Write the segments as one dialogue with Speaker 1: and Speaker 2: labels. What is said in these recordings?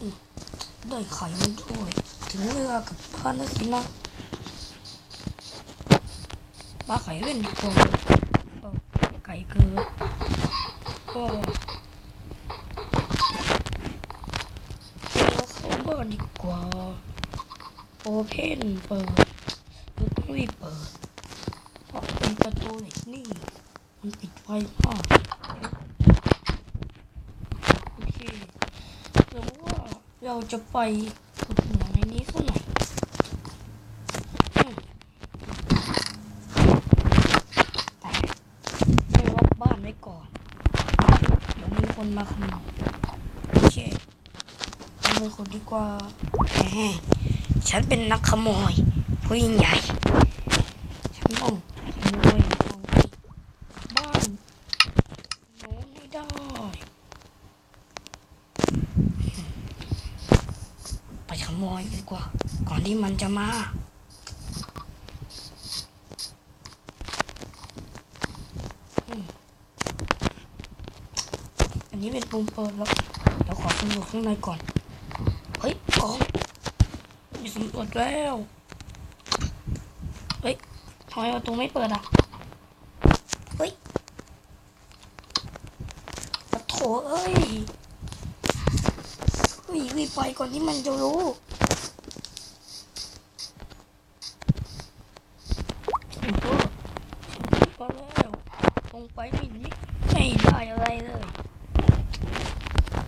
Speaker 1: อืมได้ไข่มันด้วย ถึงเวลากับบ้านแล้วสินะปลาไข่เล่นดีกว่าไก่เกิดก็เราเข้าบ้านดีกว่าโอเพนเปิดหรือต้องรีบเปิดเพราะเป็นประตูเหล็กนี่ มันติดไฟมากโอเคแต่ว่า เราจะไปขุดเหมืองในนี้สักหน่อยแต่ให้ล็อกบ้านไว้ก่อน เดี๋ยวมีคนมาขโมยโอเคขโมยคนดีกว่าแหมฉันเป็นนักขโมย ผู้ยิ่งใหญ่ ฉันต้องขโมยของบ้านโน้นให้ได้ ไปขโมย ดีกว่า ก่อนที่มันจะมา อันนี้เป็นปุ่มเปิดแล้วเดี๋ยวขอสำรวจข้างในก่อน เฮ้ยกล่องมีสำรวจแล้ว เฮ้ยทำไมประตูไม่เปิดอะ เฮ้ยปะโถเอ้ยเฮ้ยรีบไปก่อนที่มันจะรู้โอ้โหก็แล้วล งไปไม่นิไม่ได้อะไรเลย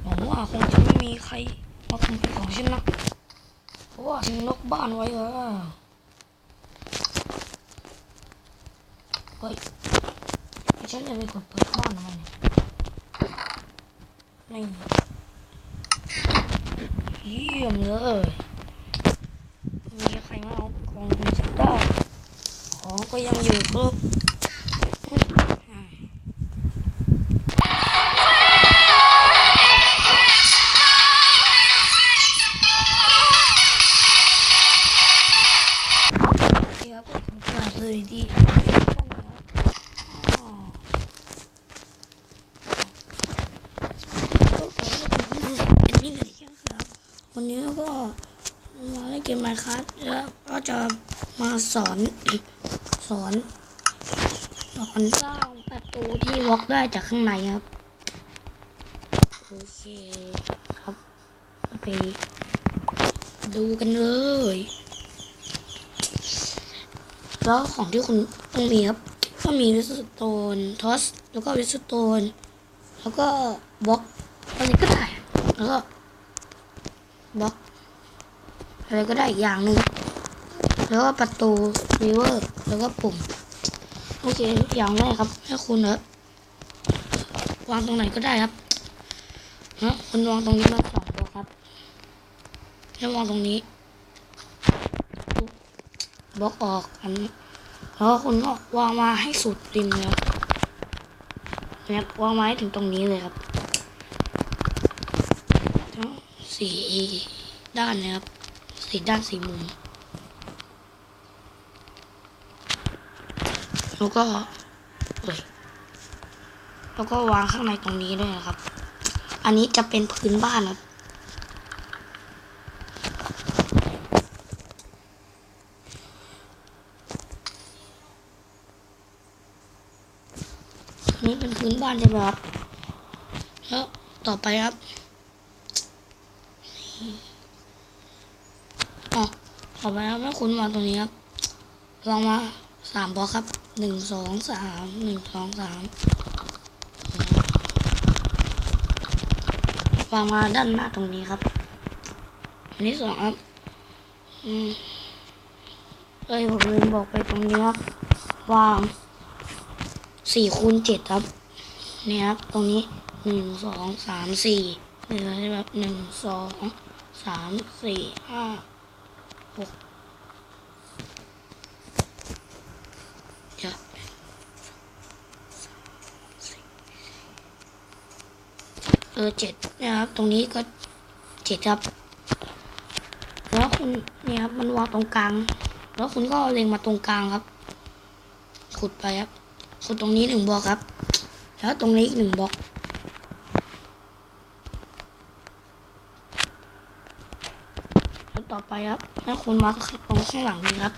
Speaker 1: หวังว่าคงจะไม่มีใครมาขโมยของฉันนะเพราะว่าฉันนอกบ้านไว้แล้วเฮ้ยฉันจะไปกดเปิดบ้านทำไมเนี่ยนี่เยี่ยมเลยมีใครมาเอาของไปสักได้ของก็ยังอยู่ครบ กมไมครับแล้วก็จะมาสอนสอนสอนสร้างประตูที่วอกได้จากข้างในครับโอเคครับไปดูกันเลยแล้วของที่คุณต้องมีครับก็มีวิสโตนทอสแล้วก็วิสโตนแล้วก็บล็อกอะไรก็ได้แล้วก็บล็อก อะไรก็ได้อีกอย่างหนึ่งแล้วก็ประตูรีเวอร์แล้วก็ปุ่ม โอเค อย่างแรกครับให้คุณครับวางตรงไหนก็ได้ครับฮะคุณวางตรงนี้มาสองตัวครับให้วางตรงนี้บล็อกออกอันนี้แล้วคุณก็วางมาให้สุดริมเลยครับเนี่ยวางมาให้ถึงตรงนี้เลยครับทั้งสี่ด้านนะครับ สีด้านสี่มุมแล้วก็เอ้ยแล้วก็วางข้างในตรงนี้ด้วยนะครับ อันนี้จะเป็นพื้นบ้านครับอันนี้เป็นพื้นบ้านใช่ไหมครับ แล้วต่อไปครับ อ๋อต่อไปครับให้คุณวาตรงนี้ครับ ลองมาสามบล็อกครับหนึ่งสองสามหนึ่งสองสามวางมาด้านหน้าตรงนี้ครับ อันที่สองครับ อืมเอ้ยผมลืมบอกไปตรงนี้ครับ วางสี่คูณเจ็ดครับ เนี่ยครับ ตรงนี้หนึ่งสองสามสี่เหลือใช่ไหมครับหนึ่งสองสามสี่ห้า เออเจ็ดนะครับ ตรงนี้ก็เจ็ดครับแล้วคุณเนี่ยครับมันวางตรงกลาง แล้วคุณก็เล็งมาตรงกลางครับ ขุดไปครับขุดตรงนี้หนึ่งบล็อกครับ แล้วตรงนี้อีกหนึ่งบล็อก ต่อไป ครับให้คุณมาตรงข้างหลังนี้ครับ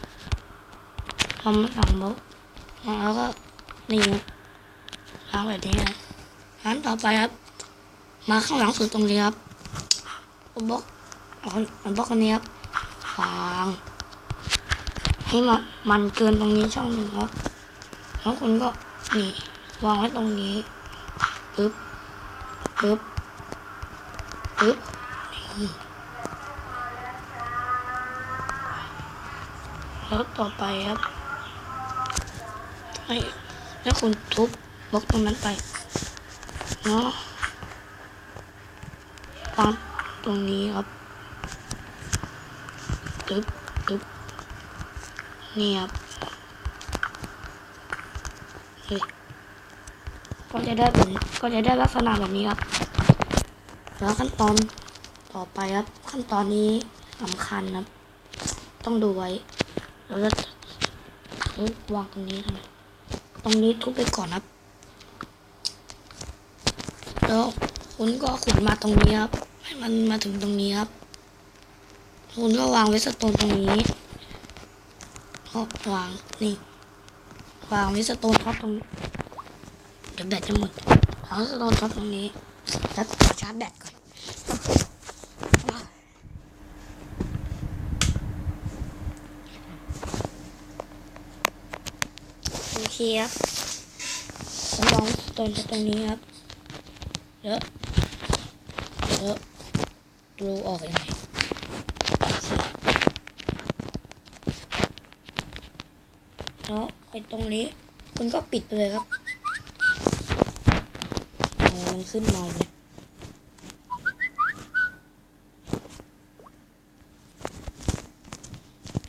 Speaker 1: ทำหลังบล็อกแล้วก็นี่ล้างแบบนี้นะงั้นต่อไปครับ มาข้างหลังสุดตรงนี้ครับบล็อกบล็อกอันนี้ครับวางให้มันมันเกินตรงนี้ช่องหนึ่งครับแล้วคุณก็นี่วางไว้ตรงนี้ปึ๊บปึ๊บปึ๊บนี่ แล้วต่อไปครับให้แล้วคุณทุบบล็อกตรงนั้นไปเนาะวางตรงนี้ครับตึ๊บตึ๊บนี่ครับเฮ้ยก็จะได้เป็นก็จะได้ลักษณะแบบนี้ครับ แล้วขั้นตอนต่อไปครับ ขั้นตอนนี้สำคัญครับ ต้องดูไว้ เราจะทุบวางตรงนี้ทำไมตรงนี้ทุบไปก่อนครับ แล้วคุณก็ขุดมาตรงนี้ครับ ให้มันมาถึงตรงนี้ครับ คุณก็วางไว้สโตนตรงนี้ก็วางนี่วางไว้สโตนท็อปตรงนี้เดี๋ยวแบตจะหมดเอาสโตนท็อปตรงนี้แล้วขอชาร์จแบตก่อน โอเครับผมวางตนท็อปตรงนี้ครับเดี๋ยวเดี๋ยวดูออกยังไงแล้วไปตรงนี้คุณก็ปิดไปเลยครับอามันขึ้นมาเลย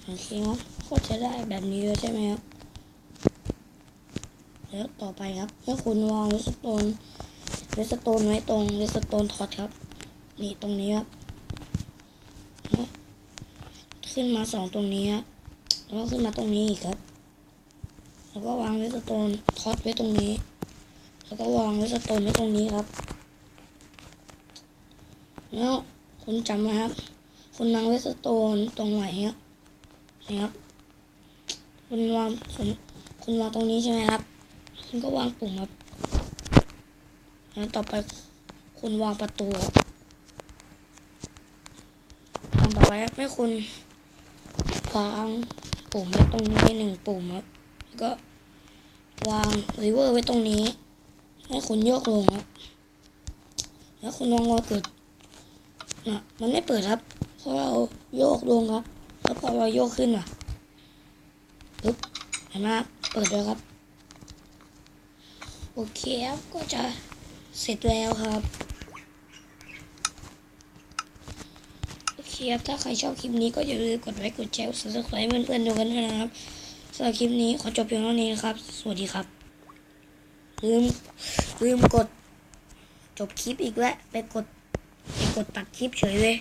Speaker 1: โอเคครับก็จะได้แบบนี้เลยใช่ไหมครับ แล้วต่อไปครับเมื่อคุณวางเลสโตนเลสโตนไว้ตรงเลสโตนทอดครับ นี่ตรงนี้ครับแล้วขึ้นมาสองตรงนี้ครับแล้วก็ขึ้นมาตรงนี้อีกครับ แล้วก็วางเลสโตนทอดไว้ตรงนี้ แล้วก็วางเลสโตนไว้ตรงนี้ครับ แล้วคุณจำไว้ครับ คุณวางเลสโตนตรงไหนครับนี่ครับ คุณวางคุณคุณวางตรงนี้ใช่ไหมครับ คุณก็วางปุ่มครับแล้วต่อไปคุณวางประตูครับตอนต่อไปให้คุณวางปุ่มไว้ตรงนี้หนึ่งปุ่มครับแล้วก็วางริเวอร์ไว้ตรงนี้ ให้คุณโยกลงครับ แล้วคุณลองรอเปิดนะมันไม่เปิดครับเพราะเราโยกลงครับ แล้วพอเราโยกขึ้นอะปึ๊บเห็นไหมเปิดแล้วครับ โอเคครับก็จะเสร็จแล้วครับโอเคครับถ้าใครชอบคลิปนี้ก็อย่าลืมกดไลค์กดแชร์กด subscribe เพื่อนๆดูกันด้วยนะครับสำหรับคลิปนี้ขอจบเพียงเท่านี้นะครับ สวัสดีครับ ลืมลืมกดจบคลิปอีกแล้วไปกดไปกดตัดคลิปเฉยเลย